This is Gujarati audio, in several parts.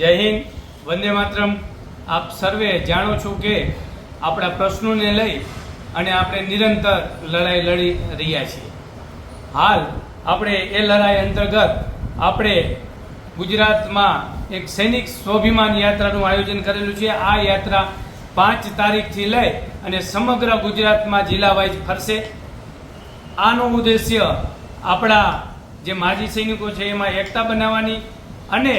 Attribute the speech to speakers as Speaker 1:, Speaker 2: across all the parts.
Speaker 1: જય હિન્દ. વંદે માતરમ. આપ સર્વે જાણો છો કે આપણા પ્રશ્નોને લઈ અને આપણે નિરંતર લડાઈ લડી રહ્યા છીએ. હાલ આપણે એ લડાઈ અંતર્ગત આપણે ગુજરાતમાં એક સૈનિક સ્વાભિમાન યાત્રાનું આયોજન કરેલું છે. આ યાત્રા પાંચ તારીખથી લઈ અને સમગ્ર ગુજરાતમાં જિલ્લા વાઇઝ ફરશે. આનો ઉદ્દેશ્ય આપણા જે માજી સૈનિકો છે એમાં એકતા બનાવવાની અને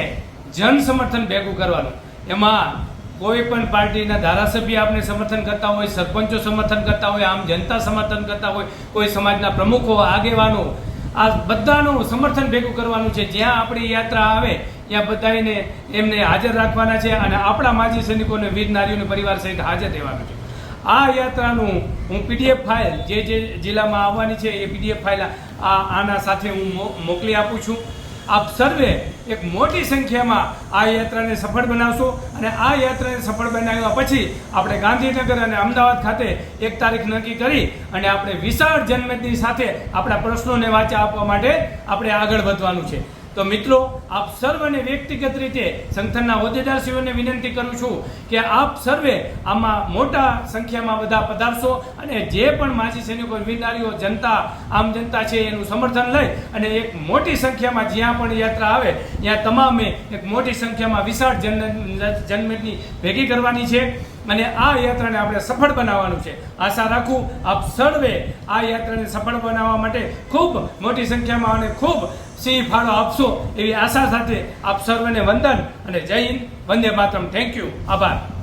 Speaker 1: જન સમર્થન ભેગું કરવાનું. એમાં કોઈ પણ પાર્ટીના ધારાસભ્ય આપણે સમર્થન કરતા હોય, સરપંચો સમર્થન કરતા હોય, આમ જનતા સમર્થન કરતા હોય, કોઈ સમાજના પ્રમુખો, આગેવાનો, આ બધાનું સમર્થન ભેગું કરવાનું છે. જ્યાં આપણી યાત્રા આવે, ત્યાં બધાને એમને હાજર રાખવાના છે અને આપણા માજી સૈનિકોને, વીર નારીઓને પરિવાર સહિત હાજર રહેવાનું છે. આ યાત્રાનું હું પીડીએફ ફાઇલ જે જે જિલ્લામાં આવવાની છે, એ પીડીએફ ફાઇલ આ આના સાથે હું મોકલી આપું છું. આપ સર્વે એક મોટી સંખ્યામાં આ યાત્રાને સફળ બનાવશો અને આ યાત્રાને સફળ બનાવ્યા પછી આપણે ગાંધીનગર અને અમદાવાદ ખાતે એક તારીખ નક્કી કરી અને આપણે વિશાળ જનમેદની સાથે આપણા પ્રશ્નોને વાચા આપવા માટે આપણે આગળ વધવાનું છે. તો મિત્રો, આપ સર્વને વ્યક્તિગત રીતે સંગઠનના હોદ્દેદારશ્રીઓને વિનંતી કરું છું કે આપ સર્વે આમાં મોટા સંખ્યામાં બધા પધારશો અને જે પણ માજી સૈનિકો, વિનારીઓ, જનતા, આમ જનતા છે એનું સમર્થન લઈ અને એક મોટી સંખ્યામાં જ્યાં પણ યાત્રા આવે, ત્યાં તમામે એક મોટી સંખ્યામાં વિશાળ જન જનમેદની ભેગી કરવાની છે અને આ યાત્રાને આપણે સફળ બનાવવાનું છે. આશા રાખું, આપ સર્વે આ યાત્રાને સફળ બનાવવા માટે ખૂબ મોટી સંખ્યામાં અને ખૂબ સિંહ ફાળો આપશો એવી આશા સાથે આપ સર્વને વંદન અને જય હિન્દ. વંદે માતરમ. થેન્ક યુ આભાર.